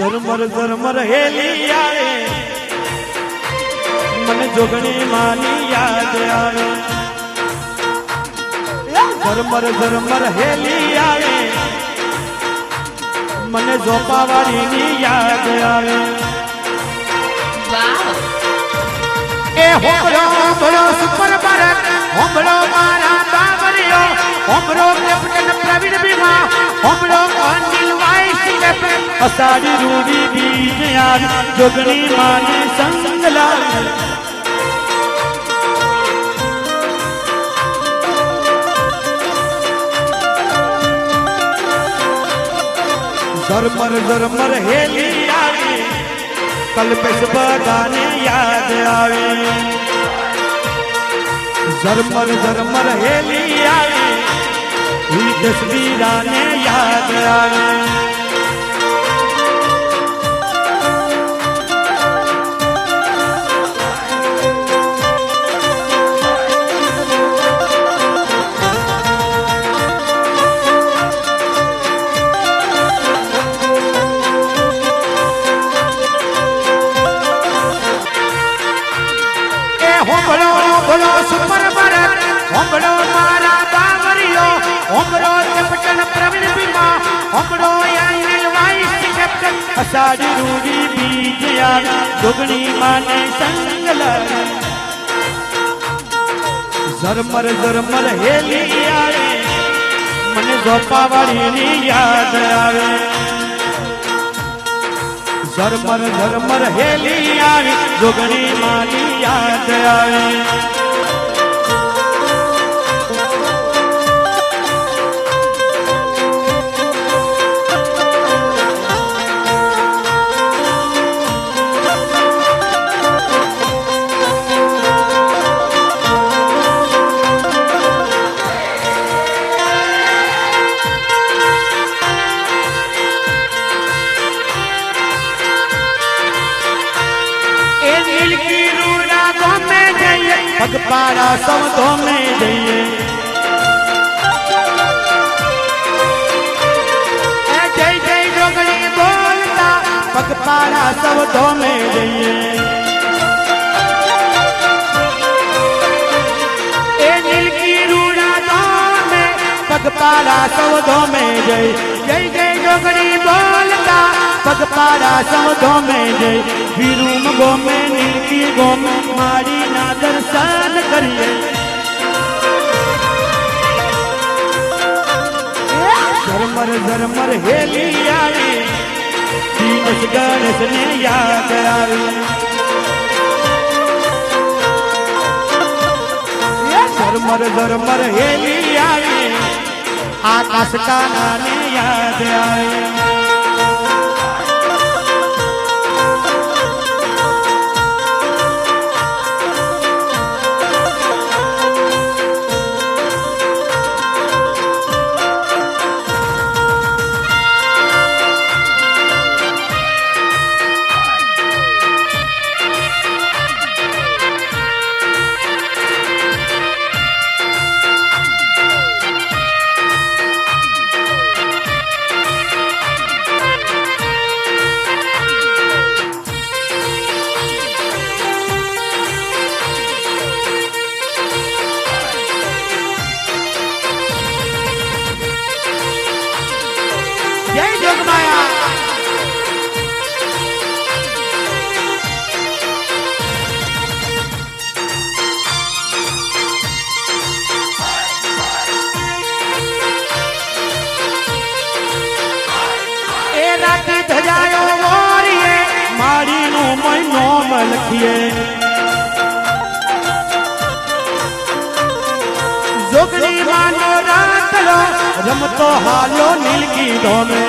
ઝરમર ઝરમર હેલી આવે મને જોગણી માની યાદ આવે. ઝરમર ઝરમર હેલી આવે. મને ઝોપાવાળીની યાદ આવે. એ હોમરો હોમરો સુપર ભારત હોમરો મારા બાબરીઓ હોમરો કેપ્ટન પ્રવીણ બીમા હોમરો અનિલ વાઇસ કેપ્ટન. અસાડી રૂડી બીજ યાર જોગણી માને સંગ ઝરમર ઝરમર હેલી આવે કલ્પેશ બધાને યાદ આવે. ઝરમર ઝરમર હેલી આવે ઈ તસવીરાને યાદ આવે. અષાઢી રૂડી બીજ યાર જોગણી માને સંગ ઝરમર ઝરમર હેલી આવે મને ઝોપાવાળીની યાદ આવે. ઝરમર ઝરમર હેલી આવી જોગણી માની યાદ આવે. પગપાળા સૌ ધોમે જઈએ જય જય જોગણી બોલતા પગપાળા શબ્દો ધોમે જઈએ પગપાળા સૌ ધોમે જય જય જોગણી બોલતા પગપાળા સૌ ધોમે જય વિરુમ ગોમે નીલકી ગોમે મારી ના દર્શન કરીએ ઝરમર ઝરમર હેલી આવી દીનસ ગણેશ ને યાદ આવી ઝરમર ઝરમર હેલી આવી આકાશ કાના ને યાદ આવે જય મલખીએ જોગણી માનો રાતલો, રમતો હાલો નીલકી ધોમે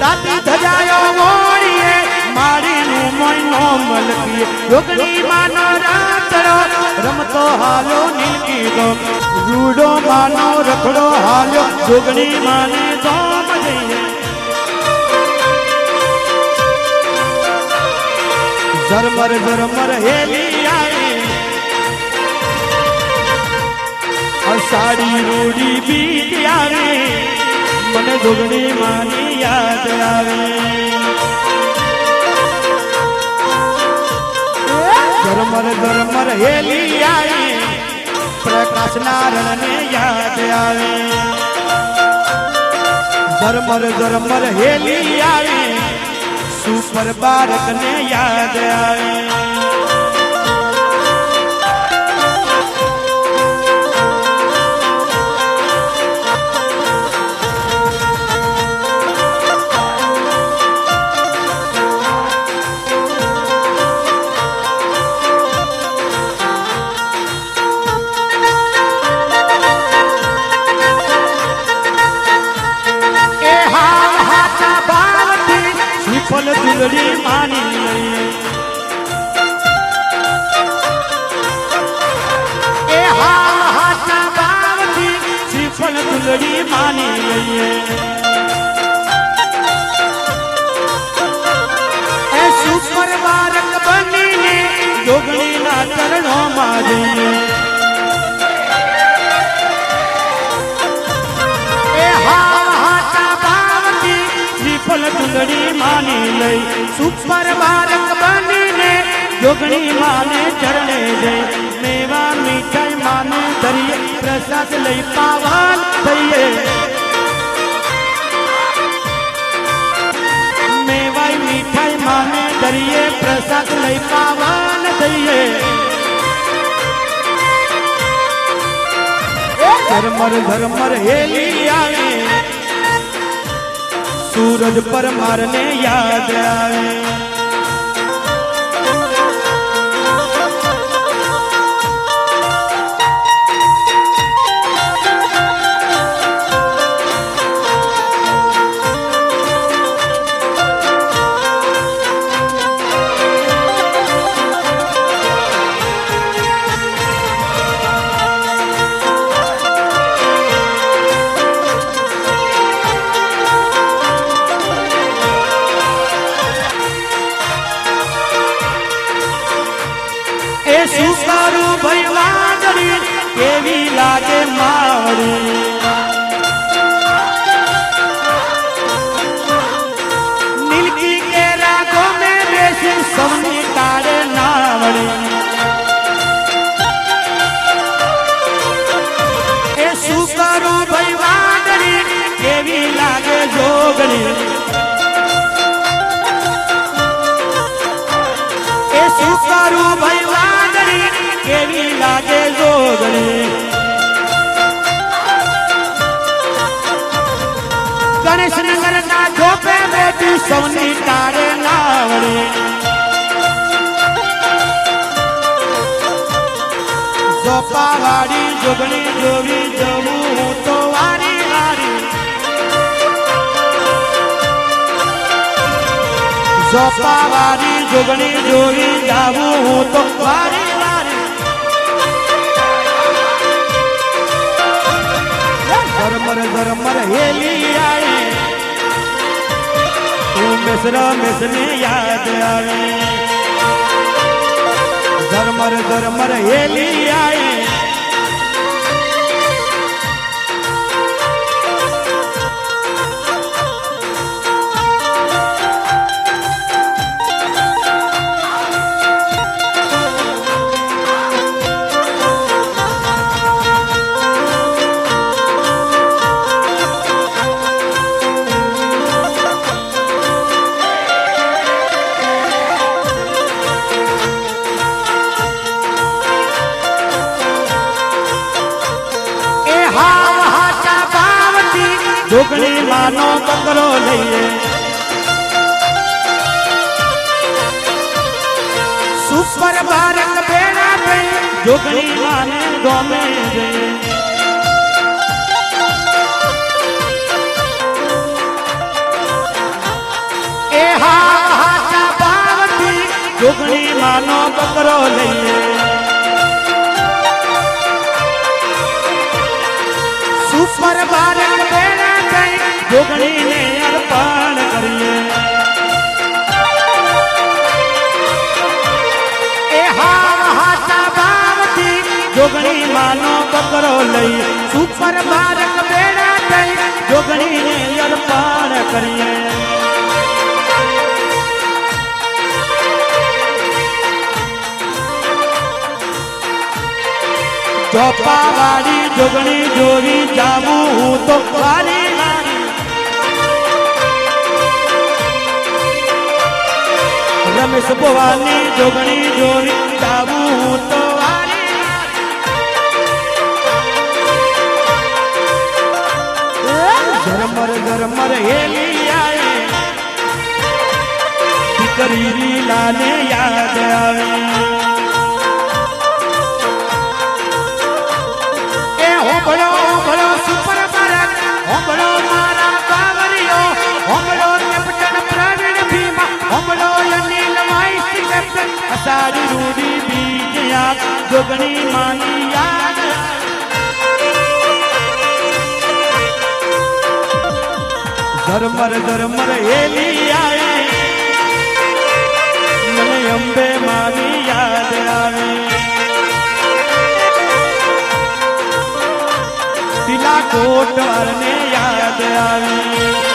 રાતી ધજાયો મોડીએ મારીનું મોયનો મલકીએ. જોગણી માનો રાતલો, રમતો હાલો નીલકી ગો રૂડો માનો રખડો હાલ્યો જોગણી માને ઝરમર ઝરમર, હેલી આવી અષાઢી રૂડી બીત આવે મને જોગણી માની યાદ આવે. ઝરમર ઝરમર, હેલી આવે પ્રકાશ નારણને યાદ આવે. ઝરમર ઝરમર, હેલી આવે સુપર બાળકને યાદ આવે શ્રીફળ ફૂલડી માની લઈએ. એ સુપર બારક બનીને જોગણીના ચરણોમાં જઈએ. ચૂંદડી માની લઈ સુપર બારક બનીને જોગણી માને ચરણે જઈ મેવા મીઠાઈ માને ધરીએ પ્રસાદ લઈ પાવન થઈએ મેવાઈ મીઠાઈ માને ધરીએ પ્રસાદ લઈ પાવન થઈએ ઝરમર ઝરમર હેલી આવે સૂરજ પર મારને યાદ આવે ગણેશનગર ના ઝોપે બેઠી સૌની તારે નાવડે ઝોપા વાળી જોગણી જોવી જવું હું તો વારી વારી. ઝોપા વાળી જોગણી જોવી જાવું હું તો વારી તું મિશ્ર મિશ્રને યાદ આવે. ઝરમર ઝરમર હેલી આવે સુખણી માનો કકરો લઈએ. સુપર ભારત ભેળા થઈ જોગણી માને ગમે એ હા હાચા ભાવથી જોગણી માનો કકરો લઈએ. સુપર ભારત જોગણીને અર્પણ કરીએ. એ હા હાથા ભાવથી જોગણી માનો બકરો લઈ સુપર બારક બેડા થઈ જોગણીને અર્પણ કરીએ. ચોપાવાળી જોગણી જોવી જાવું હું તો વારી રમેશ ભવાની જોગણી જોરી જાવું હું તો વારી ઝરમર ઝરમર હેલી આવે દીકરી લીલાને યાદ આવે. અષાઢી રૂડી બીજયા જોગણી માની યાદ. ઝરમર ઝરમર એલી આવે મને અંબે માની યાદ આવે. તિલા કોટ યાદ આવે.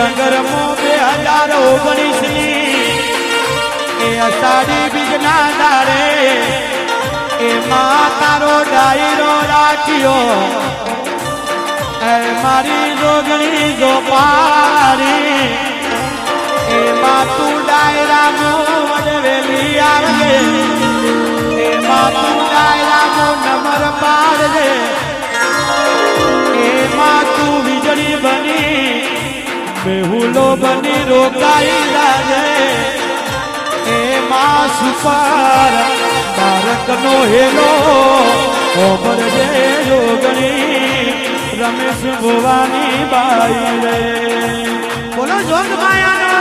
ગણેશ નગર મો બે હજાર ઓગણીસની એ અષાઢી બીજના દાડે એ તારો ડાયરો રાખ્યો. એ મારી જોગણી ગોપારી એ માં તું ડાયરા મો વડવેલી આવજે એ માં તું ડાયરા મો નંબર પાડજે. બેહુલો બની રોકાઈ લાગે. એ માં સુપાર બારકનો હેલો ઓબર જે યોગણી રમેશ ભુવાની બાઈ રે. બોલો જોગ માયાનો